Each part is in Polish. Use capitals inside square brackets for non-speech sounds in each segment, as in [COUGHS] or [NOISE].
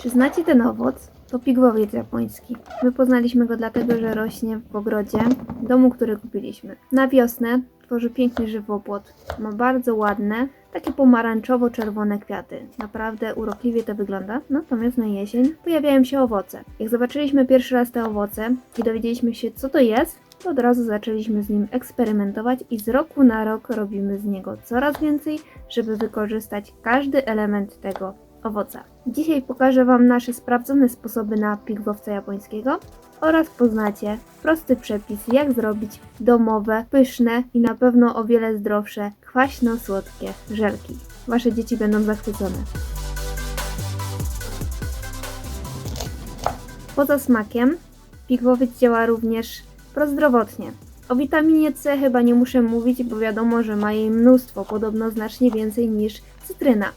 Czy znacie ten owoc? To pigwowiec japoński. My poznaliśmy go dlatego, że rośnie w ogrodzie domu, który kupiliśmy. Na wiosnę tworzy piękny żywopłot. Ma bardzo ładne, takie pomarańczowo-czerwone kwiaty. Naprawdę urokliwie to wygląda. Natomiast na jesień pojawiają się owoce. Jak zobaczyliśmy pierwszy raz te owoce i dowiedzieliśmy się, co to jest, to od razu zaczęliśmy z nim eksperymentować i z roku na rok robimy z niego coraz więcej, żeby wykorzystać każdy element tego owoca. Dzisiaj pokażę Wam nasze sprawdzone sposoby na pigwowca japońskiego oraz poznacie prosty przepis, jak zrobić domowe, pyszne i na pewno o wiele zdrowsze, kwaśno-słodkie żelki. Wasze dzieci będą zachwycone. Poza smakiem, pigwowiec działa również prozdrowotnie. O witaminie C chyba nie muszę mówić, bo wiadomo, że ma jej mnóstwo, podobno znacznie więcej niż cytryna.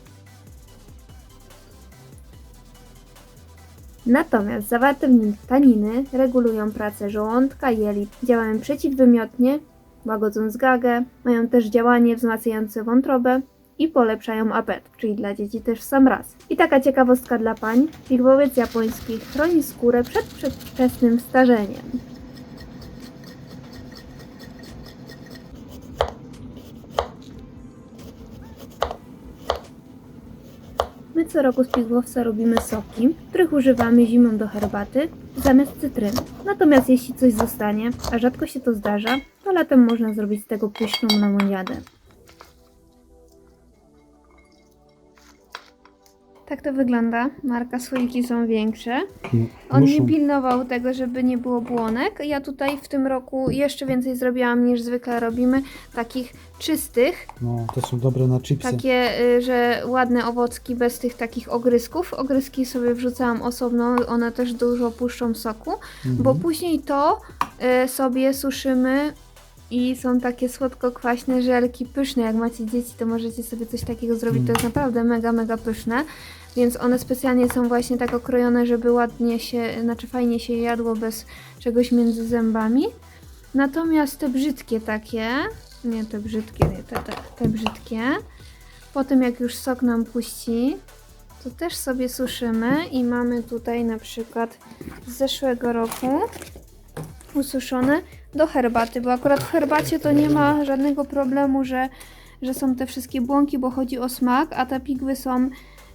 Natomiast zawarte w nim taniny regulują pracę żołądka, jelit, działają przeciwwymiotnie, łagodzą zgagę, mają też działanie wzmacniające wątrobę i polepszają apetyt, czyli dla dzieci też sam raz. I taka ciekawostka dla pań, pigwowiec japoński chroni skórę przed przedwczesnym starzeniem. Co roku z pigłowca robimy soki, których używamy zimą do herbaty zamiast cytryny. Natomiast jeśli coś zostanie, a rzadko się to zdarza, to latem można zrobić z tego pyszną lemoniadę. Tak to wygląda. Marka słoiki są większe. On nie pilnował tego, żeby nie było błonek. Ja tutaj w tym roku jeszcze więcej zrobiłam niż zwykle robimy. Takich czystych, No, to są dobre na chipsy. takie, y, że ładne owocki bez tych takich ogrysków. Ogryski sobie wrzucałam osobno, one też dużo puszczą soku, Mhm. bo później to y, sobie suszymy i są takie słodko-kwaśne żelki pyszne. Jak macie dzieci, to możecie sobie coś takiego zrobić. To jest naprawdę mega, mega pyszne. Więc one specjalnie są właśnie tak okrojone, żeby ładnie się, znaczy fajnie się jadło bez czegoś między zębami. Natomiast te brzydkie takie, nie te brzydkie, nie te, te, te brzydkie, potem jak już sok nam puści, to też sobie suszymy i mamy tutaj na przykład z zeszłego roku ususzone do herbaty, bo akurat w herbacie to nie ma żadnego problemu, że, że są te wszystkie błonki, bo chodzi o smak, a te pigwy są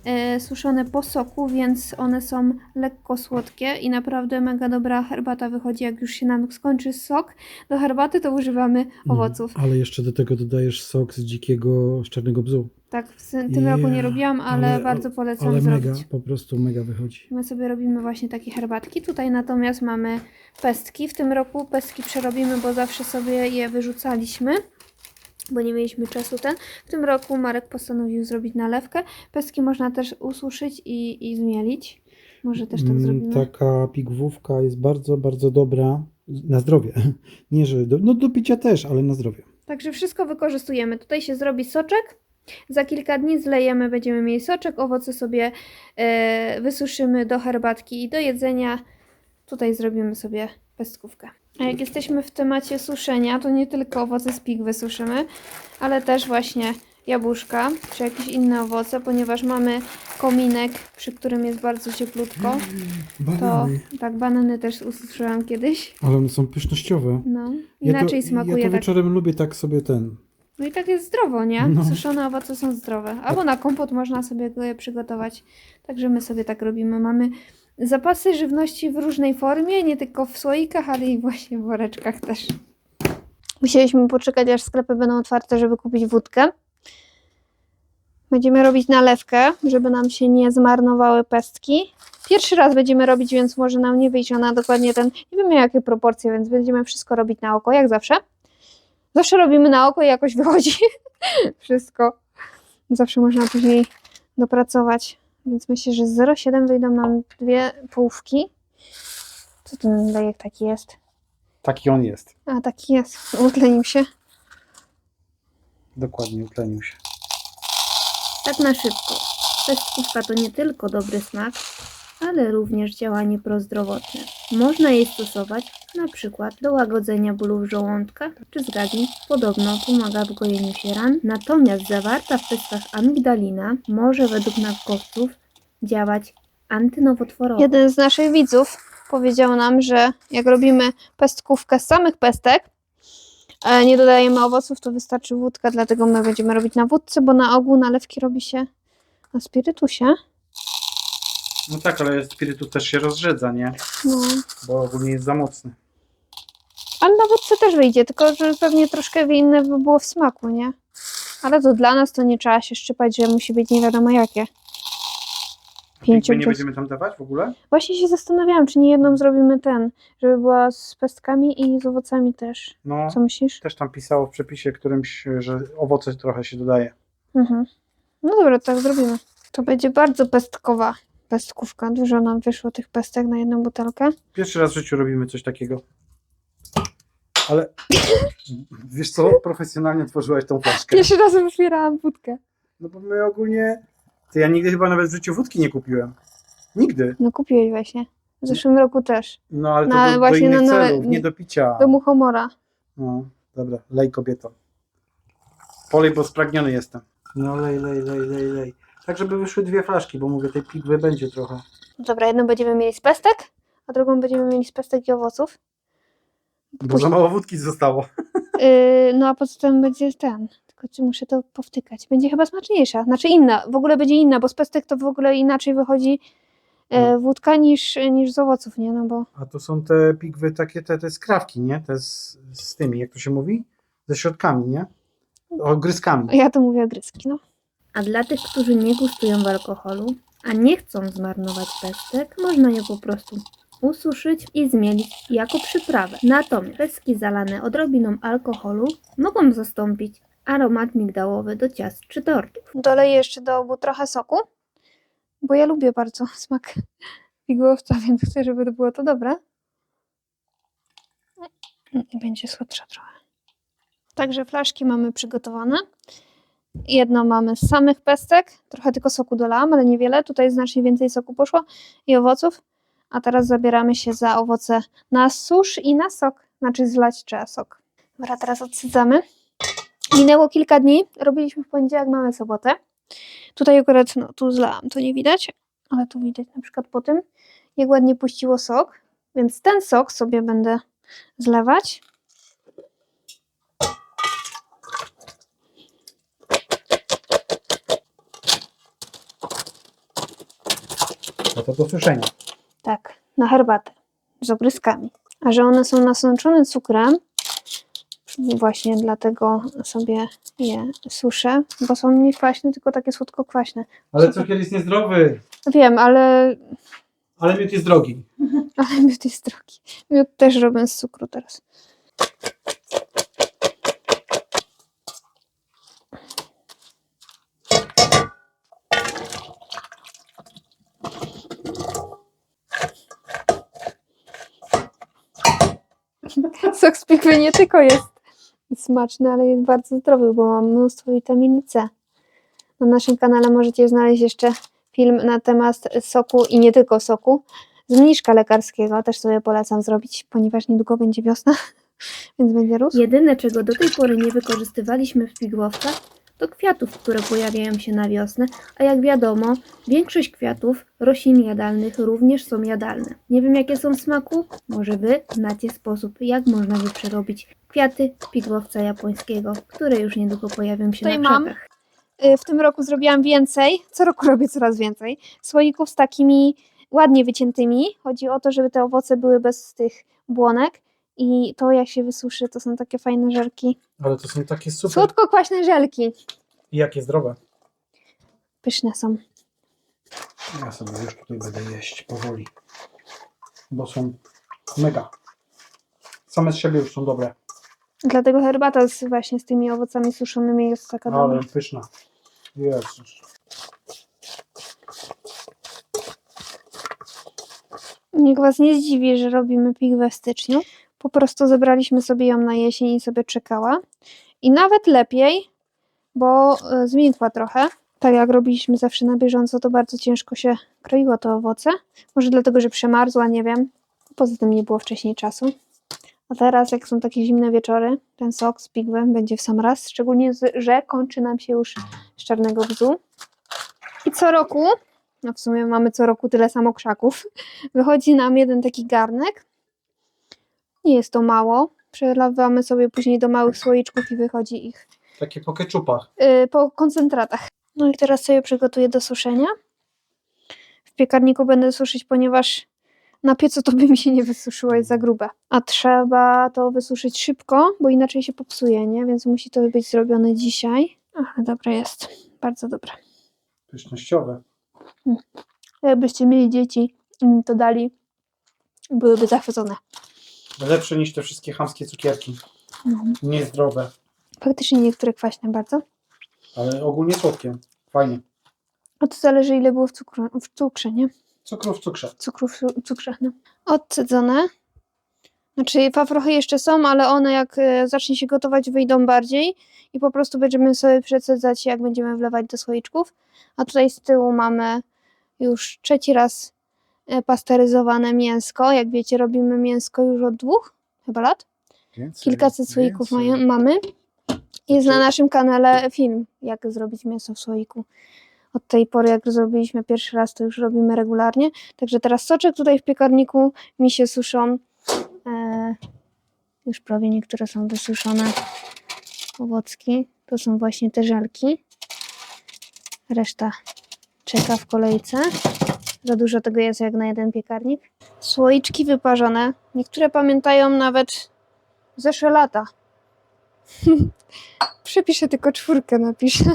e, suszone po soku, więc one są lekko słodkie i naprawdę mega dobra herbata wychodzi, jak już się nam skończy sok do herbaty, to używamy No, owoców. Ale jeszcze do tego dodajesz sok z dzikiego, z czarnego bzu. Tak, w tym roku nie robiłam, ale, ale- bardzo polecam Ale zrobić. mega, po prostu mega wychodzi. My sobie robimy właśnie takie herbatki. Tutaj natomiast mamy pestki. W tym roku pestki przerobimy, bo zawsze sobie je wyrzucaliśmy, bo nie mieliśmy czasu ten. W tym roku Marek postanowił zrobić nalewkę. Pestki można też ususzyć i, i zmielić. Może też tak Mm, zrobimy. Taka pigwówka jest bardzo, bardzo dobra na zdrowie. [LAUGHS] Nie, że do, no do picia też, ale na zdrowie. Także wszystko wykorzystujemy. Tutaj się zrobi soczek. Za kilka dni zlejemy, będziemy mieli soczek. Owoce sobie e, wysuszymy do herbatki i do jedzenia. Tutaj zrobimy sobie pestkówkę. A jak jesteśmy w temacie suszenia, to nie tylko owoce z pig wysuszymy, ale też właśnie jabłuszka czy jakieś inne owoce, ponieważ mamy kominek, przy którym jest bardzo cieplutko. To tak, banany też ususzyłam kiedyś. Ale one są pysznościowe. No, Ja to- inaczej smakuje Ja to tak wieczorem lubię tak sobie ten. No i tak jest zdrowo, nie? No. Suszone owoce są zdrowe. Albo na kompot można sobie go je przygotować. Także my sobie tak robimy. Mamy zapasy żywności w różnej formie, nie tylko w słoikach, ale i właśnie w woreczkach też. Musieliśmy poczekać, aż sklepy będą otwarte, żeby kupić wódkę. Będziemy robić nalewkę, żeby nam się nie zmarnowały pestki. Pierwszy raz będziemy robić, więc może nam nie wyjść ona dokładnie ten, nie wiem jakie proporcje, więc będziemy wszystko robić na oko, jak zawsze. Zawsze robimy na oko i jakoś [LAUGHS] wychodzi wszystko. Zawsze można później dopracować. Więc myślę, że z 0,7 wyjdą nam dwie połówki. Co ten lejek taki jest? Taki on jest. A, taki jest. Utlenił się. Dokładnie, utlenił się. Tak na szybko. Pestkówka to nie tylko dobry smak, ale również działanie prozdrowotne. Można jej stosować na przykład do łagodzenia bólów żołądka czy zgagi. Podobno pomaga w gojeniu się ran. Natomiast zawarta w pestkach amigdalina może według naukowców działać antynowotworowe. Jeden z naszych widzów powiedział nam, że jak robimy pestkówkę z samych pestek, e, nie dodajemy owoców, to wystarczy wódka, dlatego my będziemy robić na wódce, bo na ogół nalewki robi się na spirytusie. No tak, ale spirytus też się rozrzedza, nie? No. Bo ogólnie jest za mocny. Ale na wódce też wyjdzie, tylko że pewnie troszkę inne by było w smaku, nie? Ale to dla nas to nie trzeba się szczypać, że musi być nie wiadomo jakie. Pięciu My nie będziemy tam dawać w ogóle? Właśnie się zastanawiałam, czy nie jedną zrobimy ten, żeby była z pestkami i z owocami też. No, Co myślisz? też tam pisało w przepisie którymś, że owoce trochę się dodaje. Mhm. No dobra, tak zrobimy. To będzie bardzo pestkowa pestkówka. Dużo nam wyszło tych pestek na jedną butelkę. Pierwszy raz w życiu robimy coś takiego. Ale [COUGHS] wiesz co, profesjonalnie tworzyłaś tą flaszkę. Pierwszy raz otwierałam wódkę. No bo my ogólnie... Ty, ja nigdy chyba nawet w życiu wódki nie kupiłem. Nigdy. No kupiłeś właśnie. W zeszłym roku też. No ale to Na- do, do właśnie innych na nowe- celów, nie do picia. Do muchomora. No, dobra, lej kobieto. Polej, bo spragniony jestem. No lej, lej, lej, lej, lej. Tak, żeby wyszły dwie flaszki, bo mówię, tej pigwy będzie trochę. Dobra, jedną będziemy mieli z pestek, a drugą będziemy mieli z pestek i owoców. Bo za mało wódki zostało. Yy, [LAUGHS] no a poza tym będzie ten. Tylko czy muszę to powtykać? Będzie chyba smaczniejsza. Znaczy inna. W ogóle będzie inna, bo z pestek to w ogóle inaczej wychodzi e, No. wódka niż, niż z owoców, nie? No bo A to są te pigwy takie, te, te skrawki, nie? Te z, z tymi, jak to się mówi? Ze środkami, nie? Ogryskami. ja to mówię gryzki, no. A dla tych, którzy nie gustują w alkoholu, a nie chcą zmarnować pestek, można je po prostu ususzyć i zmielić jako przyprawę. Natomiast pestki zalane odrobiną alkoholu mogą zastąpić aromat migdałowy do ciast czy tortów. Doleję jeszcze do obu trochę soku, bo ja lubię bardzo [LAUGHS] smak figurowca, więc chcę, żeby to było to dobre. I będzie słodsza trochę. Także flaszki mamy przygotowane. Jedną mamy z samych pestek, trochę tylko soku dolałam, ale niewiele. Tutaj znacznie więcej soku poszło i owoców. A teraz zabieramy się za owoce na susz i na sok. Znaczy zlać trzeba sok. Dobra, teraz odsydzamy. Minęło kilka dni. Robiliśmy w poniedziałek, mamy sobotę. Tutaj akurat, no tu zlałam, to nie widać, ale tu widać na przykład po tym, jak ładnie puściło sok. Więc ten sok sobie będę zlewać. No to do suszenia. Tak, na herbatę z ogryskami. A że one są nasączone cukrem, właśnie dlatego sobie je suszę, bo są nie kwaśne, tylko takie słodko-kwaśne. Ale cukier jest niezdrowy. Wiem, ale, Ale miód jest drogi. [LAUGHS] ale miód jest drogi. Miód też robię z cukru teraz. Sok z pikwy nie tylko jest smaczny, ale jest bardzo zdrowy, bo ma mnóstwo witaminy C. Na naszym kanale możecie znaleźć jeszcze film na temat soku i nie tylko soku z mniszka lekarskiego. Też sobie polecam zrobić, ponieważ niedługo będzie wiosna, [LAUGHS] więc będzie rósł. Jedyne, czego do tej pory nie wykorzystywaliśmy w pigłowcach, to kwiatów, które pojawiają się na wiosnę, a jak wiadomo, większość kwiatów roślin jadalnych również są jadalne. Nie wiem jakie są w smaku, może Wy znacie sposób, jak można by przerobić kwiaty pigłowca japońskiego, które już niedługo pojawią się Tutaj na mam. krzakach. Y, W tym roku zrobiłam więcej, co roku robię coraz więcej, słoików z takimi ładnie wyciętymi. Chodzi o to, żeby te owoce były bez tych błonek i to jak się wysuszy, to są takie fajne żelki. Ale to są takie super. Słodko-kwaśne żelki. I jakie zdrowe. Pyszne są. Ja sobie już tutaj będę jeść powoli. Bo są mega. Same z siebie już są dobre. Dlatego herbata z, właśnie z tymi owocami suszonymi jest taka Ale dobra. pyszna. Jezus. Niech Was nie zdziwi, że robimy pigwę w styczniu. Po prostu zebraliśmy sobie ją na jesień i sobie czekała. I nawet lepiej, bo e, zmiękła trochę. Tak jak robiliśmy zawsze na bieżąco, to bardzo ciężko się kroiło to owoce. Może dlatego, że przemarzła, nie wiem. Poza tym nie było wcześniej czasu. A teraz, jak są takie zimne wieczory, ten sok z pigwy będzie w sam raz. Szczególnie, że kończy nam się już z czarnego bzu. I co roku no w sumie mamy co roku tyle samo krzaków, [LAUGHS] wychodzi nam jeden taki garnek. Nie jest to mało. Przelewamy sobie później do małych słoiczków i wychodzi ich Takie po keczupach. yy, po koncentratach. No i teraz sobie przygotuję do suszenia. W piekarniku będę suszyć, ponieważ na piecu to by mi się nie wysuszyło, jest za grube. A trzeba to wysuszyć szybko, bo inaczej się popsuje, nie? Więc musi to być zrobione dzisiaj. Aha, dobre jest. Bardzo dobre. Pysznościowe. Jakbyście mieli dzieci i im to dali, byłyby zachwycone. Lepsze niż te wszystkie chamskie cukierki. Niezdrowe, Faktycznie niektóre kwaśne bardzo. ale ogólnie słodkie. Fajnie. A to zależy ile było w, cukru, w cukrze, nie? Cukru w cukrze. Cukru w cu- cukrze, no. Odcedzone. Znaczy fafrochy jeszcze są, ale one jak e, zacznie się gotować wyjdą bardziej i po prostu będziemy sobie przecedzać jak będziemy wlewać do słoiczków. A tutaj z tyłu mamy już trzeci raz pasteryzowane mięsko. Jak wiecie robimy mięsko już od dwóch chyba lat. Więcej, Kilkaset słoików więcej. mają, mamy. Jest na Znaczy- naszym kanale film, jak zrobić mięso w słoiku. Od tej pory, jak zrobiliśmy pierwszy raz, to już robimy regularnie. Także teraz soczek tutaj w piekarniku mi się suszą. E, już prawie niektóre są wysuszone. Owocki. To są właśnie te żelki. Reszta czeka w kolejce. Za dużo tego jest jak na jeden piekarnik. Słoiczki wyparzone. Niektóre pamiętają nawet zeszłe lata. [LAUGHS] Przepiszę tylko czwórkę, napiszę. [LAUGHS]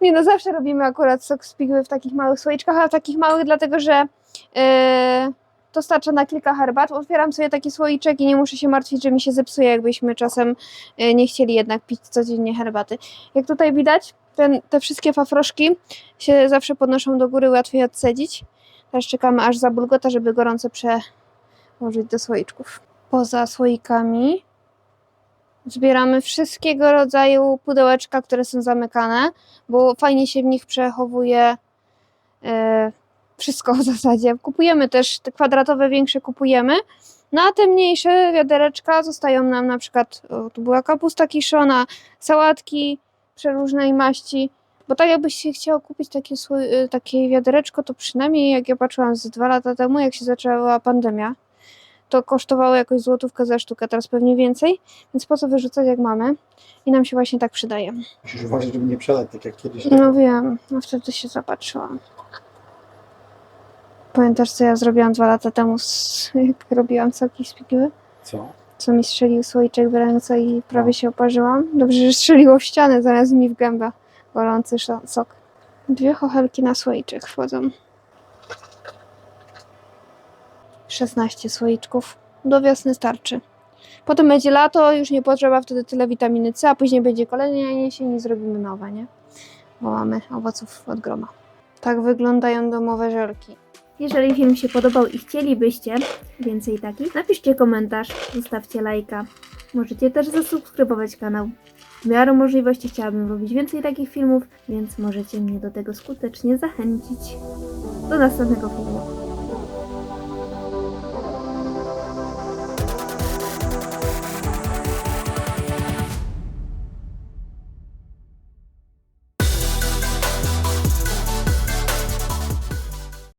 Nie no, zawsze robimy akurat sok z pigły w takich małych słoiczkach, a w takich małych dlatego, że yy, to starcza na kilka herbat. Otwieram sobie taki słoiczek i nie muszę się martwić, że mi się zepsuje, jakbyśmy czasem yy, nie chcieli jednak pić codziennie herbaty. Jak tutaj widać, ten, te wszystkie fafroszki się zawsze podnoszą do góry, łatwiej odcedzić. Teraz czekamy aż zabulgota, żeby gorące przełożyć do słoiczków. Poza słoikami zbieramy wszystkiego rodzaju pudełeczka, które są zamykane, bo fajnie się w nich przechowuje e, wszystko w zasadzie. Kupujemy też te kwadratowe, większe kupujemy, no a te mniejsze wiadereczka zostają nam na przykład, o, tu była kapusta kiszona, sałatki przeróżnej maści, bo tak jakbyś się chciał kupić takie, e, takie wiadereczko, to przynajmniej jak ja patrzyłam z dwa lata temu, jak się zaczęła pandemia, to kosztowało jakoś złotówkę za sztukę, teraz pewnie więcej, więc po co wyrzucać jak mamy i nam się właśnie tak przydaje. Musisz uważać, żeby nie przelać tak jak kiedyś. No wiem, no wtedy się zapatrzyłam. Pamiętasz, co ja zrobiłam dwa lata temu, [LAUGHS] jak robiłam soki z pigiły? Co? Co mi strzelił słoiczek w ręce i prawie się oparzyłam? Dobrze, że strzeliło w ścianę zamiast mi w gębę. Gorący sok. Dwie chochelki na słoiczek wchodzą. 16 słoiczków. Do wiosny starczy. Potem będzie lato, już nie potrzeba wtedy tyle witaminy C, a później będzie kolejna jesień i zrobimy nowe, nie? Bo mamy owoców od groma. Tak wyglądają domowe żelki. Jeżeli film się podobał i chcielibyście więcej takich, napiszcie komentarz, zostawcie lajka. Możecie też zasubskrybować kanał. W miarę możliwości chciałabym robić więcej takich filmów, więc możecie mnie do tego skutecznie zachęcić. Do następnego filmu.